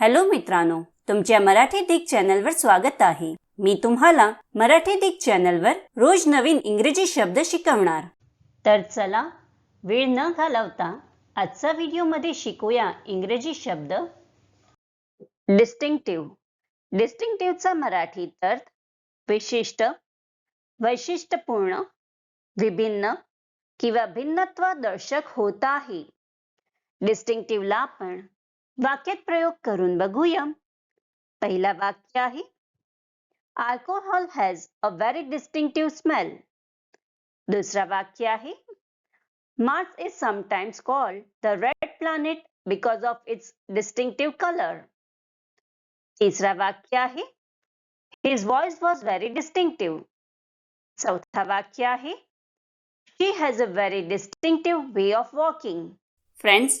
Hello मित्रांनो तुमच्या मराठी दिग चॅनलवर स्वागत आहे. मी तुम्हाला मराठी दिग चॅनलवर रोज नवीन इंग्रजी शब्द शिकवणार. तर चला वेळ न घालवता आजचा व्हिडिओमध्ये शिकूया इंग्रजी शब्द. डिस्टिंक्टिव्ह डिस्टिंक्टिव्हचा मराठीत अर्थ विशिष्ट वैशिष्ट्यपूर्ण विभिन्न किंवा भिन्नत्व दर्शक होत आहे. डिस्टिंक्टिव्हला आपण वाक्यात प्रयोग करून बघूया. पहिला वाक्य आहे alcohol has a very distinctive smell दुसरा वाक्य आहे Mars is sometimes called the red planet because of its distinctive colour तिसरा वाक्य आहे his voice was very distinctive चौथा वाक्य आहे she has a very distinctive way of walking friends